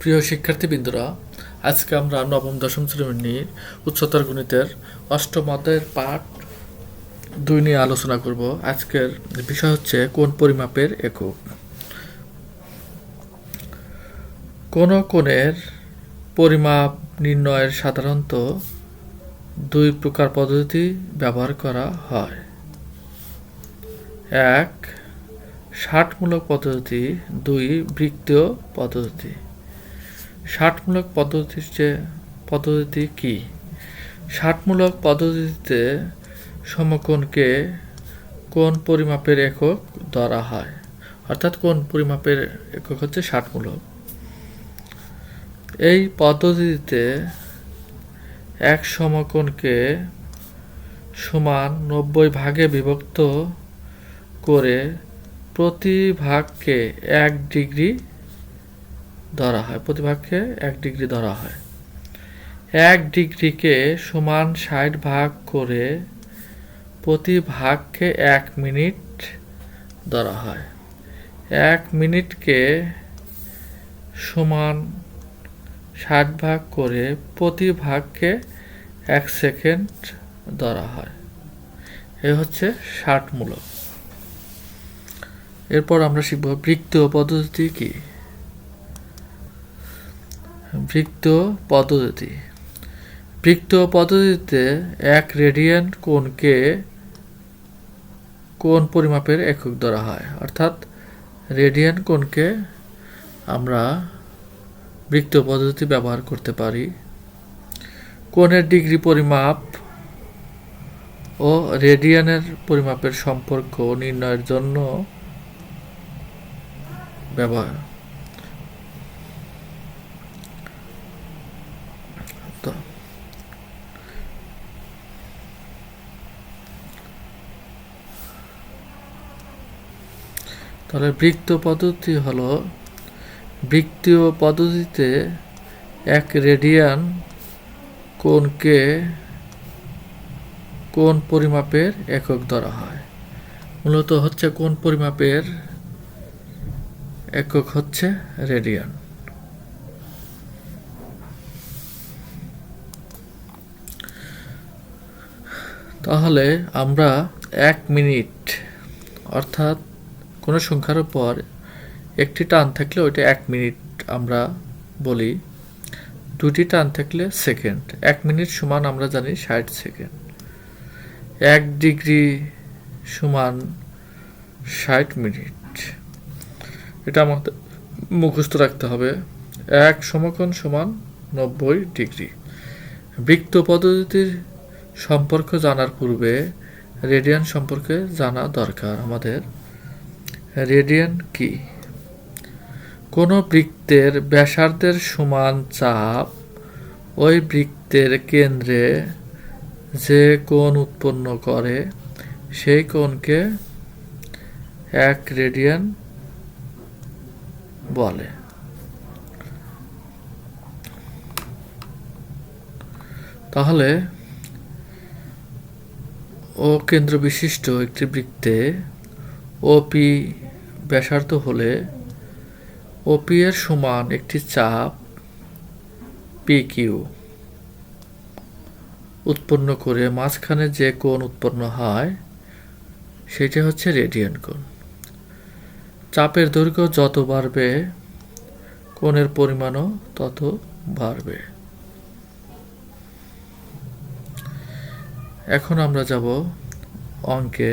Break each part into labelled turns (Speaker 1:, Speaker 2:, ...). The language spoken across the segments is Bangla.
Speaker 1: প্রিয় শিক্ষার্থীবৃন্দরা, আজকে আমরা নবম, দশম শ্রেণির উচ্চতর গণিতের অষ্টম অধ্যায়ের পাঠ দুই নিয়ে আলোচনা করব। আজকের বিষয় হচ্ছে কোন পরিমাপের একক। কোন কোণের পরিমাপ নির্ণয়ের সাধারণত দুই প্রকার পদ্ধতি ব্যবহার করা হয়। এক, ষাটমূলক পদ্ধতি, দুই, বৃত্তীয় পদ্ধতি। ষাটমূলক পদ্ধতির যে পদ্ধতি কি? ষাটমূলক পদ্ধতিতে সমকোণকে কোন পরিমাপের একক ধরা হয়। অর্থাৎ কোন পরিমাপের একক হচ্ছে ষাটমূলক। এই পদ্ধতিতে এক সমকোণকে সমান নব্বই ভাগে বিভক্ত করে প্রতি ভাগকে এক ডিগ্রি ধরা হয় প্রতি ভাগকে এক ডিগ্রি ধরা হয়। এক ডিগ্রিকে সমান ষাট ভাগ করে প্রতি ভাগকে এক মিনিট ধরা হয়। এক মিনিটকে সমান ষাট ভাগ করে প্রতি ভাগকে এক সেকেন্ড ধরা হয়। এ হচ্ছে ষাটমূলক। এরপর আমরা শিখব বৃত্তীয় পদ্ধতি কি? বৃত্তীয় পদ্ধতি। বৃত্তীয় পদ্ধতিতে এক রেডিয়ান কোণকে কোন পরিমাপের একক ধরা হয়। অর্থাৎ রেডিয়ান কোণকে আমরা বৃত্তীয় পদ্ধতি ব্যবহার করতে পারি। কোণের ডিগ্রি পরিমাপ ও রেডিয়ানের পরিমাপের সম্পর্ক নির্ণয়ের জন্য ব্যবহার তাহলে বৃত্ত পদ্ধতি হলো, বৃত্তীয় পদ্ধতিতে এক রেডিয়ান কোনকে কোন পরিমাপের একক ধরা হয়। মূলত হচ্ছে কোন পরিমাপের একক হচ্ছে রেডিয়ান। তাহলে আমরা এক মিনিট, অর্থাৎ কোনো সংখ্যার উপর একটি টান থাকলে ওইটা এক মিনিট আমরা বলি, দুটি টান থাকলে সেকেন্ড, এক মিনিট সমান আমরা জানি ষাট সেকেন্ড। এক ডিগ্রি সমান ষাট মিনিট। এটা আমাদের মুখস্থ রাখতে হবে। এক সমকোণ সমান নব্বই ডিগ্রি। বৃত্ত পদ্ধতির সম্পর্ক জানার পূর্বে রেডিয়ান সম্পর্কে জানা দরকার আমাদের। রেডিয়ান কি? কোনো বৃত্তের ব্যাসার্ধের সমান চাপ ওই বৃত্তের কেন্দ্রে যে কোণ উৎপন্ন করে, সেই কোণকে এক রেডিয়ান বলে। তাহলে ও কেন্দ্র বিশিষ্ট একটি বৃত্তে ওপি ব্যাসার্ধ হলে ওপি এর সমান একটি চাপ পি কিউ উৎপন্ন করে মাঝখানে যে কোণ উৎপন্ন হয়, সেটা হচ্ছে রেডিয়ান কোণ। চাপের দৈর্ঘ্য যত বাড়বে, কোণের পরিমাণও তত বাড়বে। এখন আমরা যাব অঙ্কে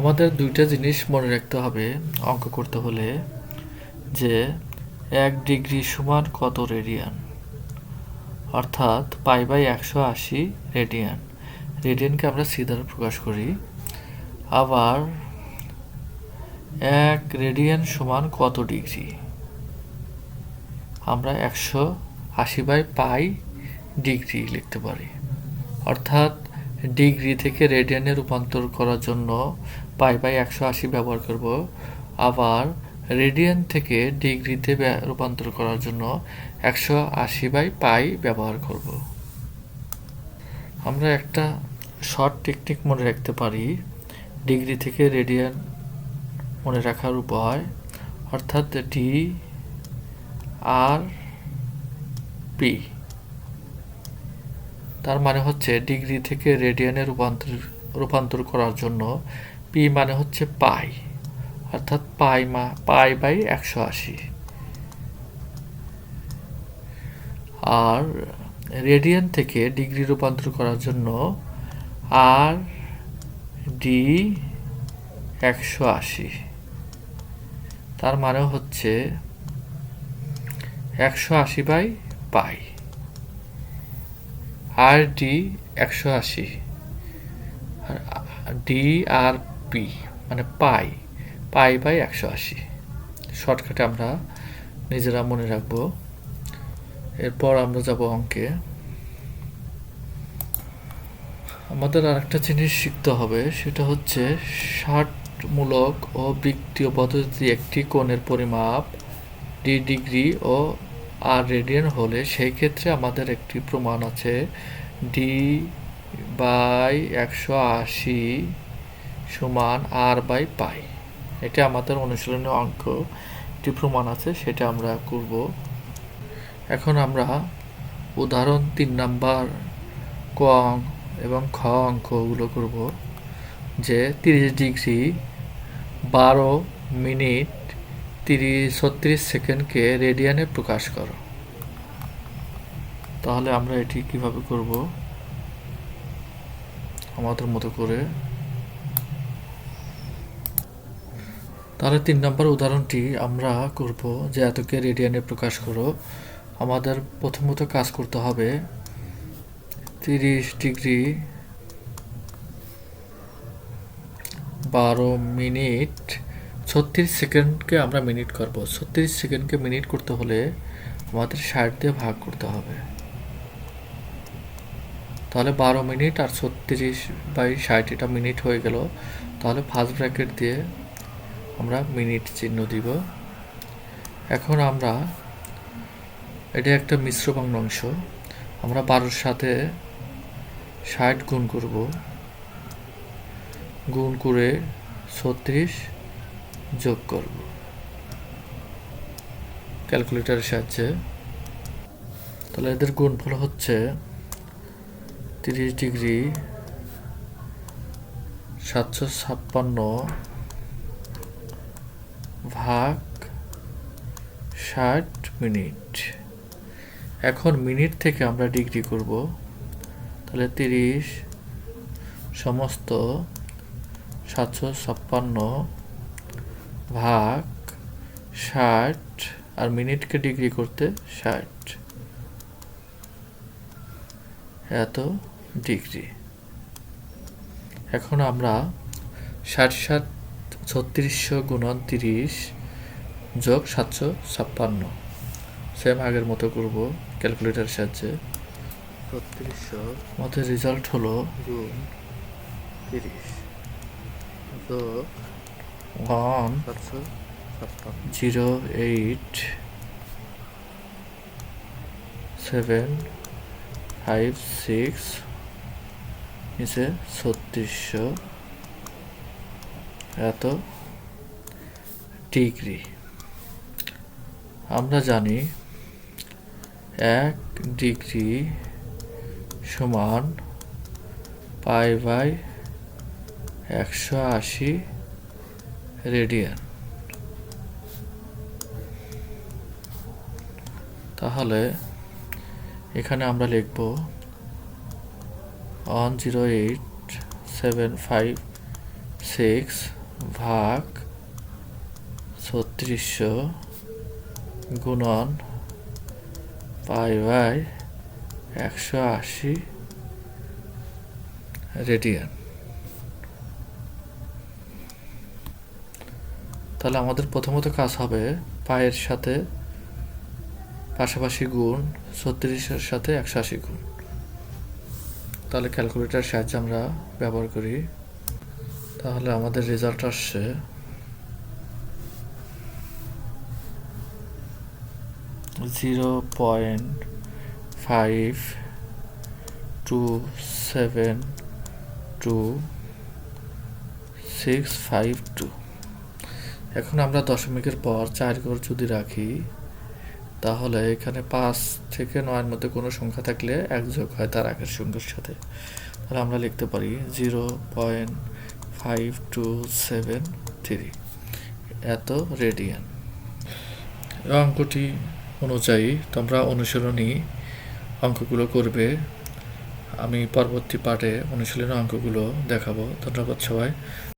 Speaker 1: আমাদের দুইটা জিনিস মনে রাখতে হবে, অঙ্ক করতে হলে, যে এক ডিগ্রি সমান কত রেডিয়ান? অর্থাৎ পাই বাই একশো আশি রেডিয়ান। রেডিয়ানকে আমরা সি প্রকাশ করি। আবার এক রেডিয়ান সমান কত ডিগ্রি? আমরা একশো আশি বাই পাই ডিগ্রি লিখতে পারি। অর্থাৎ ডিগ্রি থেকে রেডিয়ানে রূপান্তর করার জন্য পাই বাই একশো আশি ব্যবহার করব। আবার রেডিয়ান থেকে ডিগ্রিতে রূপান্তর করার জন্য একশো আশি বাই পাই ব্যবহার করব। আমরা একটা শর্ট টেকনিক মনে রাখতে পারি। ডিগ্রি থেকে রেডিয়ান মনে রাখার উপায়, অর্থাৎ ডি আর পি। তার মানে হচ্ছে ডিগ্রি থেকে রেডিয়ানে রূপান্তর রূপান্তর করার জন্য পি মানে হচ্ছে পাই, অর্থাৎ পাই মা, পাই বাই একশো আশি। আর রেডিয়ান থেকে ডিগ্রি রূপান্তর করার জন্য আর ডি একশো আশি। তার মানে হচ্ছে একশো আশি বাই পাই। আর ডি একশো আশি। ডি আর পি মানে পাই পাই বাই একশো আশি। শর্টকাটে আমরা নিজেরা মনে রাখব। এরপর আমরা যাব অঙ্কে। আমাদের আরেকটা জিনিস শিখতে হবে, সেটা হচ্ছে ষাটমূলক ও বৃত্তীয় পদ্ধতি একটি কোণের পরিমাপ ডি ডিগ্রি ও আর রেডিয়ান হলে সেই ক্ষেত্রে আমাদের একটি প্রমাণ আছে। ডি বাই একশো আশি সমান আর বাই পাই এটা আমাদের অনুশীলনের অঙ্ক। একটি প্রমাণ আছে, সেটা আমরা করব। এখন আমরা উদাহরণ তিন নাম্বার ক অঙ্ক এবং খ অঙ্কগুলো করব। যে তিরিশ ডিগ্রি বারো মিনিট তিরিশ, ছত্রিশ সেকেন্ডকে রেডিয়ানে প্রকাশ করো। তাহলে আমরা এটি কীভাবে করব? আমাদের মতো করে। তাহলে তিন নম্বর উদাহরণটি আমরা করব যে এতকে রেডিয়ানে প্রকাশ করো। আমাদের প্রথমত কাজ করতে হবে তিরিশ ডিগ্রি বারো মিনিট ছত্রিশ সেকেন্ডকে আমরা মিনিট করব। ছত্রিশ সেকেন্ডকে মিনিট করতে হলে আমাদের ষাট দিয়ে ভাগ করতে হবে। তাহলে বারো মিনিট আর ছত্রিশ বাই ষাট, এটা মিনিট হয়ে গেল। তাহলে ফার্স্ট ব্র্যাকেট দিয়ে আমরা মিনিট চিহ্ন দিব। এখন আমরা, এটা একটা মিশ্র ভগ্নাংশ আমরা বারোর সাথে ষাট গুণ করব। গুণ করে ছত্রিশ যোগ করব। ক্যালকুলেটরের সাহায্যে। তাহলে এদের গুণফল হচ্ছে তিরিশ ডিগ্রি সাতশো ছাপ্পান্ন ভাগ ষাট মিনিট। এখন মিনিট থেকে আমরা ডিগ্রি করব। তাহলে তিরিশ সমস্ত সাতশো ছাপ্পান্ন ভাগ ষাট আর মিনিটকে ডিগ্রি করতে ষাট। এত ডিগ্রি। এখন আমরা ষাট ষাট ছত্রিশশো গুণন তিরিশ যোগ সাতশো ছাপ্পান্ন। সেম আগের মতো করব ক্যালকুলেটার সাহায্যে।
Speaker 2: ছত্রিশশো
Speaker 1: আমাদের রেজাল্ট হলো
Speaker 2: গুণ তিরিশ। যোগ
Speaker 1: ওয়ান
Speaker 2: সাতশো ছাপ্পান্ন
Speaker 1: zero eight seven five six নিচে ছত্রিশশো। এত ডিগ্রি। আমরা জানি এক ডিগ্রি সমান পাই বাই একশো আশি রেডিয়ান তাহলে এখানে আমরা লিখব one zero eight seven five six ভাগ ছত্রিশশো গুণন পাই বাই একশো আশি রেডিয়ান। তাহলে আমাদের প্রথমত কাজ হবে পায়ের সাথে পাশাপাশি গুণ, ছত্রিশের সাথে একশো আশি গুণ। তাহলে ক্যালকুলেটার সাহায্যে আমরা ব্যবহার করি। তাহলে আমাদের রেজাল্ট আসছে। Zero point five two seven two six five two. এখন আমরা দশমিকের পর চার ঘর যদি রাখি, তাহলে এখানে পাঁচ থেকে নয়ের মধ্যে কোনো সংখ্যা থাকলে এক যোগ হয় তার আগের সংখ্যার সাথে। তাহলে আমরা লিখতে পারি zero point five two seven three. এত রেডিয়ান। অঙ্কটি অনুযায়ী তোমরা অনুশীলনী অঙ্কগুলো করবে। আমি পরবর্তী পার্টে অনুশীলনী অঙ্কগুলো দেখাবো। ধন্যবাদ সবাই।